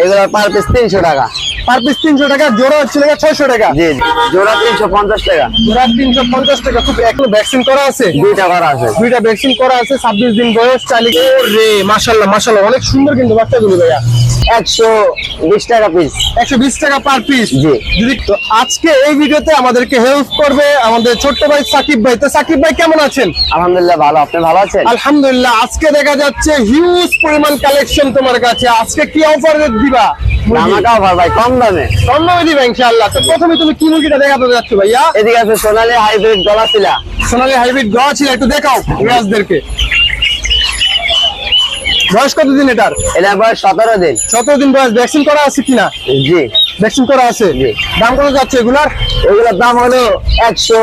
এগুলো per piece তিনশো টাকা। পার পিস তিনশো টাকা জোড়া হচ্ছে ছয়শো টাকা। জি জি। জোড়া তিনশো পঞ্চাশ টাকা। জোড়া তিনশো পঞ্চাশ টাকা। খুব এখন ভ্যাকসিন করা আছে? দুইটা করা আছে। দুইটা ভ্যাকসিন করা আছে ছাব্বিশ দিন বয়স চালি রে মাসাল্লাহ মাসাল্লাহ অনেক সুন্দর কিন্তু বাচ্চাগুলো ভাইয়া। একশো বিশ টাকা পিস একশো বিশ টাকা পার পিস জি। তো আজকে এই ভিডিওতে আমাদেরকে হেল্প করবে আমাদের ছোট্ট ভাই সাকিব ভাই। তো সাকিব ভাই কেমন আছেন? আলহামদুলিল্লাহ ভালো। আপনি ভালো আছেন? আলহামদুলিল্লাহ আজকে দেখা যাচ্ছে হিউজ পরিমাণ কালেকশন তোমার কাছে। আজকে কি অফার দিবা? আমাটাও ভাই কম দামে। কম দামে দিবা ইনশাআল্লাহ। তো প্রথমে তুমি কি মুরগিটা দেখাতে যাচ্ছ ভাইয়া? এদিকে আছে সোনালী হাইব্রিড গলা ছিলা সোনালী হাইব্রিড গাওয়া ছিল একটু দেখাও গ্রাসদেরকে বয়স কতদিন এটার? এটা বয়স সতেরো দিন। সতেরো দিন বয়স ভ্যাকসিন করা আছে কিনা? জি। ভ্যাকসিন করা আছে। দাম কত যাচ্ছে এগুলার? এগুলোর দাম হলো একশো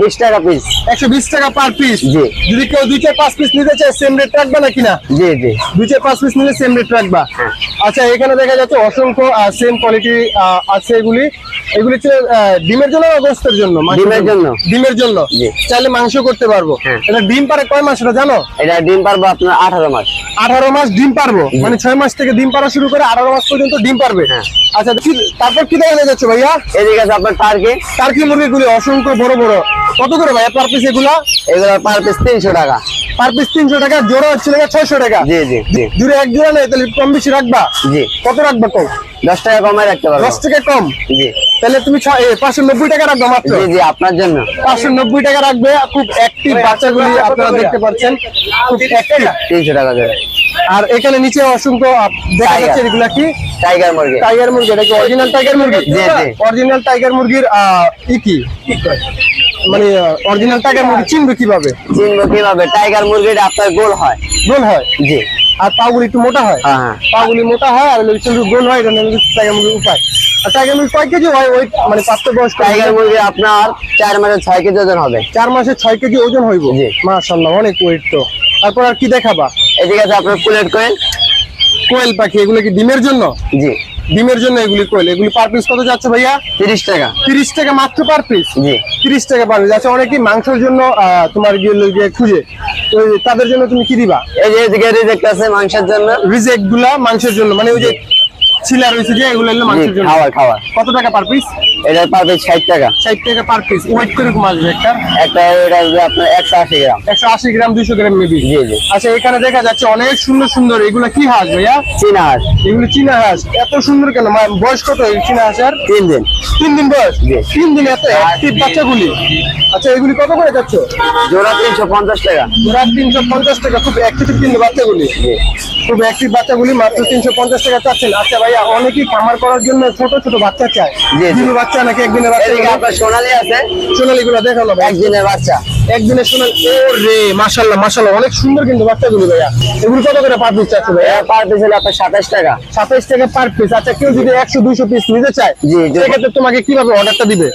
বিশ টাকা পিস একশো বিশ টাকা পার পিস জি। যদি কেউ দুই চার পাঁচ পিস নিতে চায় সেম রেট রাখবে না? কিনা জি জি। দুই চার পাঁচ পিস নিলে সেম রেট রাখবা। হ্যাঁ। আচ্ছা এখানে দেখা যাচ্ছে অসংখ্য সেম কোয়ালিটি আছে এগুলি। এগুলি হচ্ছে ডিমের জন্য না গোস্তের জন্য? ডিমের জন্য। ডিমের জন্য। চাইলে মাংস করতে পারব। হ্যাঁ। এটা ডিম পারে কয় মাস এটা জানো? এটা ডিম পারব আপনার আঠারো মাস। আঠারো মাস ডিম পারব। মানে ছয় মাস থেকে ডিম পারা শুরু করে আঠারো মাস পর্যন্ত ডিম পারবে। হ্যাঁ। আচ্ছা তারপর কি দেখা যাচ্ছে ভাইয়া? এদিকে আছে আপনার টার্কি টার্কি মুরগিগুলি অসংখ্য বড় বড়। কত করে ভাইয়া পার পিস এগুলা? এগুলো পার পিস তিনশো টাকা। পার পিস তিনশো টাকা জোড়া হচ্ছে ছয়শো টাকা? জি জি জি। দূরে এক জোড়া নেই তাহলে কম বেশি রাখবা? জি। কত রাখবা কম? দশ টাকা কমায় রাখতে পারব। দশ থেকে কম? জি। তাহলে তুমি পাঁচশো নব্বই টাকা রাখবা মাত্র? জি আপনার জন্য। পাঁচশো নব্বই টাকা রাখবে খুব অ্যাক্টিভ বাচ্চাগুলি আপনারা দেখতে পাচ্ছেন। খুব অ্যাক্টিভ তিনশো টাকা করে। আর এখানে নিচে অসংখ্য দেখা যাচ্ছে এগুলা কি? টাইগার মুরগি। টাইগার মুরগি এটা কি অরিজিনাল টাইগার মুরগি? জি, জি। অরিজিনাল টাইগার মুরগির ই কি? মানে অরিজিনাল টাইগার মুরগি চিনবে কীভাবে? চিনবো কীভাবে? টাইগার মুরগিটা আপনার গোল হয়। গোল হয়? জি। আর পাগুলি একটু মোটা হয়? হ্যাঁ হ্যাঁ। পাগুলি মোটা হয় আর হলো গোল হয় এটা টাইগার মুরগির উপায়। আর টাইগার মুরগি কয় কেজি হয়? ওই মানে প্রাপ্ত বয়স্ক টাইগার মুরগি আপনার চার মাসে ছয় কেজি ওজন হবে। চার মাসে ছয় কেজি ওজন হইব? জি। মাশাল্লাহ অনেক ওয়েট তো। তারপর আর কি দেখাবা? এদিকে আছে আপনার কুলেট কোয়েল কোয়েল পাখি এগুলো কি ডিমের জন্য? জি। ডিমের জন্য এগুলি কোয়েল। এগুলি পার পিস কত যাচ্ছে ভাইয়া? তিরিশ টাকা। তিরিশ টাকা মাত্র পার পিস জি। তিরিশ টাকা পার পিস আচ্ছা অনেকেই মাংসের জন্য আহ, তোমার গিয়ে খুঁজে। তো তাদের জন্য তুমি কি দিবা? এই যে এদিকে রিজেক্ট আছে মাংসের জন্য। রিজেক্টগুলা মাংসের জন্য। মানে ওই যে ছিলা রয়েছে যে এগুলো হলো মাংসের জন্য। খাওয়ার খাওয়ার। কত টাকা পার পিস এটার পাবে ষাট টাকা। ষাট টাকা পার পিস ওয়েট কীরকম আসবে একটা? একটা এটা আসবে আপনার একশো আশি গ্রাম। একশো আশি গ্রাম দুইশো গ্রাম মেবি জি জি। আচ্ছা এখানে দেখা যাচ্ছে অনেক সুন্দর সুন্দর এগুলো কি হাঁস ভাইয়া? চীনা হাঁস। এগুলো চীনা হাঁস। এত সুন্দর কেন? বয়স কত এই চীনা হাঁসের? তিন দিন। তিন দিন বয়স। তিন দিন এত অ্যাক্টিভ বাচ্চাগুলি? আচ্ছা এগুলি কত করে যাচ্ছ? জোড়া তিনশো পঞ্চাশ টাকা। ওরা তিনশো পঞ্চাশ টাকা খুব অ্যাক্টিভ কিন্তু বাচ্চাগুলি। খুব অ্যাক্টিভ বাচ্চাগুলি মাত্র তিনশো পঞ্চাশ টাকা চাচ্ছেন। আচ্ছা ভাইয়া অনেকেই খামার করার জন্য ছোট ছোট বাচ্চা চায়। দিনু বাচ্চা নাকি একদিনের বাচ্চা? আপনার সোনালি আছে। সোনালি গুলো ভাই একদিনের বাচ্চা। একদিনের সোনালি। ও রে মাশাল্লাহ মাশাল্লাহ অনেক সুন্দর কিন্তু বাচ্চাগুলি ভাইয়া। এগুলো কত করে পার পিস চাচ্ছে ভাইয়া? পার পিস হলো আপনার সাতাশ টাকা। সাতাইশ টাকা পার পিস আচ্ছা কেউ যদি একশো দুইশো পিস নিতে চায়। সেক্ষেত্রে তোমাকে কীভাবে অর্ডারটা দিবে?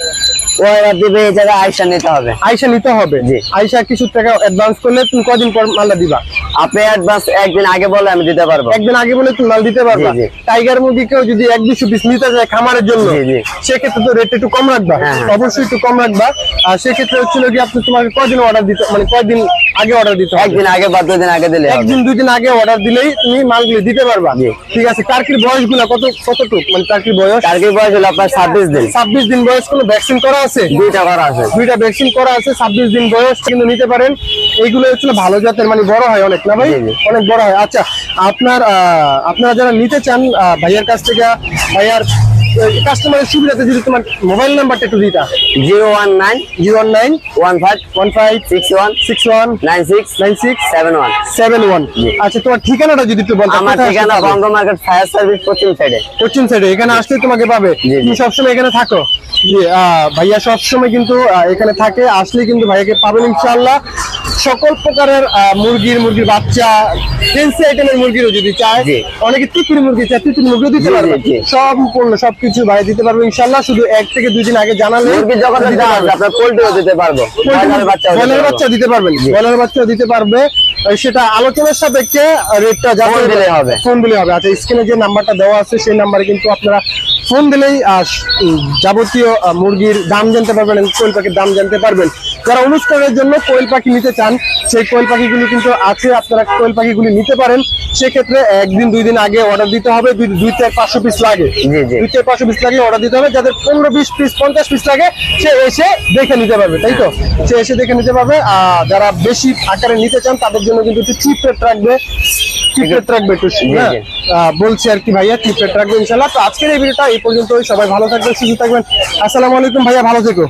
ও দিবে এই জায়গায় আইসা নিতে হবে আইসা নিতে হবে জি। আইসা কিছু টাকা অ্যাডভান্স করলে তুমি কদিন পর মালটা দিবা আপনি অ্যাডভান্স একদিন আগে বলে আমি দিতে পারব একদিন আগে বলে তুমি মাল দিতে পারবা। টাইগার মুরগি কেউ যদি এক দুশো পিস নিতে যায় খামারের জন্য। সেক্ষেত্রে তো রেট একটু কম রাখবা হ্যাঁ, হ্যাঁ। অবশ্যই একটু কম রাখবা আর সেক্ষেত্রে হচ্ছিল কি আপনি তোমাকে কদিন অর্ডার দিতে মানে কয়দিন আগে অর্ডার দিতে একদিন আগে বা দুদিন আগে দিলে একদিন দুই দিন আগে অর্ডার দিলেই তুমি মালগুলি দিতে পারবা। ঠিক আছে টার্কির বয়সগুলা কত কতটুক? মানে টার্কির বয়স? টার্গেট বয়স হলো আপনার ছাব্বিশ দিন। ছাব্বিশ দিন বয়স কোনো ভ্যাকসিন করা আছে? দুইটা করা আছে। দুইটা ভ্যাকসিন করা আছে ছাব্বিশ দিন বয়স কিন্তু নিতে পারেন। এইগুলো হচ্ছে ভালো জাতের মানে বড় হয় অনেক না ভাই। অনেক বড় হয়। আচ্ছা আপনার আহ, আপনারা যারা নিতে চান ভাইয়ার কাছ থেকে ভাইয়ার কাস্টমারের সুবিধাতে যদি তোমার মোবাইল নাম্বারটা একটু দিতা। Zero one nine zero one nine one five one five six one six one nine six nine six seven one seven one. আচ্ছা তোমার ঠিকানাটা যদি একটু বলতে আমার ঠিকানা বঙ্গ মার্কেট ফায়ার সার্ভিস পশ্চিম সাইডে। পশ্চিম সাইডে এখানে আসলে তোমাকে পাবে। তুমি সবসময় এখানে থাকো। ভাইয়া সবসময় কিন্তু এখানে থাকে আসলে কিন্তু ভাইয়াকে পাবেন ইনশাআল্লাহ। সকল প্রকারের মুরগির মুরগির বাচ্চা ফেন্সি আইটেমের মুরগিরও যদি চায়। অনেকে তিতুরি মুরগি চায় তিতুরি মুরগিও দিতে পারবে। সম্পূর্ণ সবকিছু ভাই দিতে পারবে। ইনশাআল্লাহ শুধু এক থেকে দুই দিন আগে জানালে আপনার পোল্ট্রিও দিতে পারব। বয়লার। বাচ্চা দিতে পারবেন বয়লার বাচ্চা দিতে পারবে। সেটা আলোচনার সাপেক্ষে রেটটা ফোন দিলেই হবে। ফোন দিলে হবে। আচ্ছা স্ক্রিনে যে নাম্বারটা দেওয়া আছে সেই নাম্বারে কিন্তু আপনারা ফোন দিলেই যাবতীয় মুরগির দাম জানতে পারবেন কোয়েল পাখির দাম জানতে পারবেন। যারা অনুষ্ঠানের জন্য কোয়েল পাখি নিতে চান সেই কোয়েল পাখিগুলি কিন্তু আছে আপনারা কোয়েল পাখিগুলি নিতে পারেন। সেক্ষেত্রে একদিন দুই দিন আগে অর্ডার দিতে হবে দুই থেকে পাঁচশো পিস লাগে। দুই থেকে পাঁচশো পিস লাগে অর্ডার দিতে হবে যাদের পনেরো বিশ পিস পঞ্চাশ পিস লাগে সে এসে দেখে নিতে পারবে তাই তো? সে এসে দেখে নিতে পারবে আর যারা বেশি আকারে নিতে চান তাদের জন্য কিন্তু একটু চিপ রেট রাখবে। রাখবে একটু হ্যাঁ? বলছি আর কি ভাইয়া চিপ রেট রাখবে ইনশাল্লাহ তো আজকের এই ভিডিওটা এই পর্যন্তই। সবাই ভালো থাকবেন সুস্থ থাকবেন। আসসালামু আলাইকুম ভাইয়া ভালো থেকো।